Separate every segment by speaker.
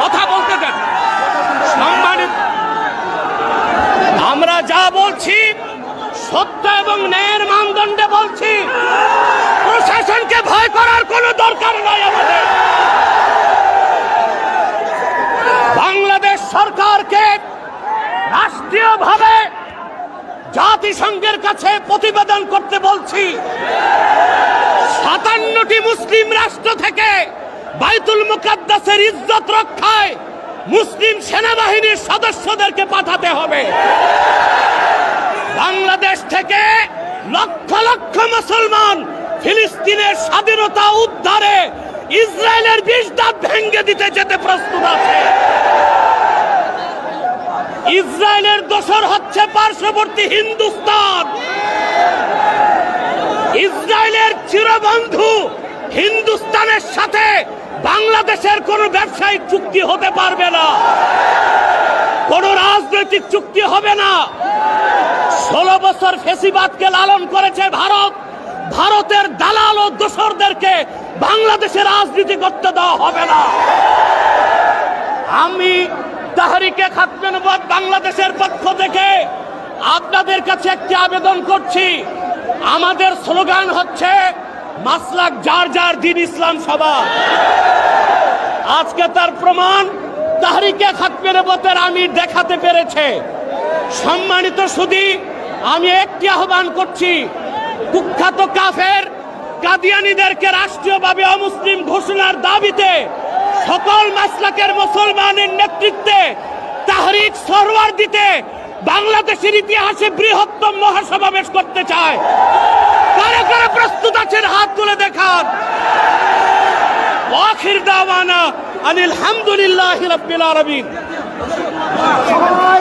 Speaker 1: কথা বলতে দেন। সম্মানিত আমরা যা বলছি সত্য এবং ন্যায়ের মানদণ্ডে বলছি। প্রশাসনকে ভয় করার কোনো দরকার নাই আমাদের। বাংলাদেশ সরকারকে রাষ্ট্রীয়ভাবে জাতিসংঘের কাছে প্রতিবেদন করতে বলছি। সাতান্নটি মুসলিম রাষ্ট্র থেকে বাইতুল মুকাদ্দাসের ইজ্জত রক্ষায় মুসলিম সেনাবাহিনীর সদস্যদেরকে পাঠাতে হবে। বাংলাদেশ থেকে লক্ষ লক্ষ মুসলমান ফিলিস্তিনের স্বাধীনতা উদ্ধারে ইসরায়েলের বিষ দাঁত ভেঙ্গে দিতে যেতে প্রস্তুত আছে। ইসরায়েলের দোসর হচ্ছে পার্শ্ববর্তী হিন্দুস্তান। ইসরায়েলের চিরবন্ধু হিন্দুস্তানের সাথে বাংলাদেশের কোনো ব্যবসায়িক চুক্তি হতে পারবে না। কোনো রাজনৈতিক চুক্তি হবে না। ষোলো বছর ফেসিবাদকে লালন করেছে ভারত। ভারতের দালাল ও দোসরদেরকে বাংলাদেশের রাজনীতি করতে দেওয়া হবে না। আমি তাহারিকে খাতমেনবাদ বাংলাদেশের পক্ষ থেকে আপনাদের কাছে একটি আবেদন করছি। আমাদের স্লোগান হচ্ছে, মাসলাক যার যার দিন ইসলাম সভা আজকে তার প্রমাণ, তাহারিকে খাতমেনবতের আমি দেখাতে পেরেছে। সম্মানিত সুদী, আমি একটি আহ্বান করছি, কুখ্যাত কাফের কাদিয়ানিদেরকে রাষ্ট্রীয়ভাবে অমুসলিম ঘোষণার দাবিতে সকল মাসলাকের মুসলমানের নেতৃত্বে তাহরিক সরওয়ার দিতে বাংলাদেশের ইতিহাসে বৃহত্তম মহাসমাবেশ করতে চায়। কারা কারা প্রস্তুত আছেন হাত তুলে দেখান। আখির দাওয়ানা আনিল হামদুলিল্লাহ রাব্বিল আলামিন।
Speaker 2: সবাই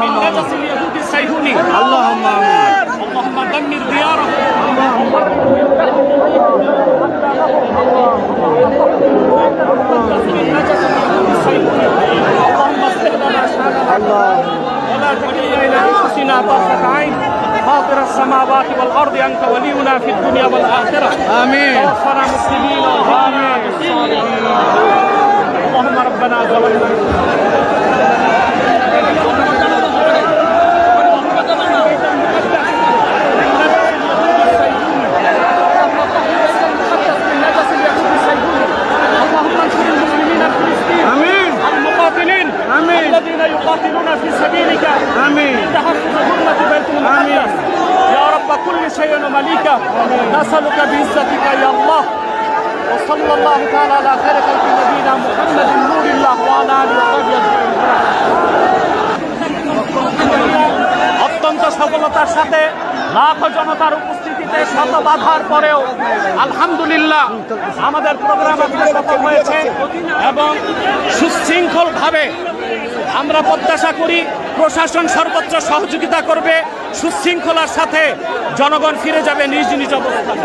Speaker 1: من نجس اليهود الصهيوني
Speaker 2: اللهم
Speaker 1: اللهم دمر ديارهم اللهم اصلح لنا شأننا
Speaker 2: اللهم
Speaker 1: ولا تكلنا إلى أنفسنا طرفة عين. فاطر السماوات والأرض أنت ولينا في الدنيا والآخرة.
Speaker 2: آمين.
Speaker 1: توفنا مسلمين وغانم بالصالحين اللهم ربنا ظلمنا في سبيلك
Speaker 2: آمين
Speaker 1: تحفظ حرمة بيت المقدس يا رب كل شيء ومليكه نسألك بعزتك يا الله وصلى الله تعالى على خير خلق نبينا محمد نور الله وعلى آله وصحبه أجمعين অত্যন্ত সফলতার সাথে লাখো জনতার উপস্থিতিতে শত বাধার পরেও আলহামদুলিল্লাহ আমাদের প্রোগ্রাম আজকে সফল হয়েছে এবং সুশৃঙ্খলভাবে আমরা প্রত্যাশা করি প্রশাসন সর্বোচ্চ সহযোগিতা করবে, সুশৃঙ্খলার সাথে জনগণ ফিরে যাবে নিজ নিজ অবস্থানে।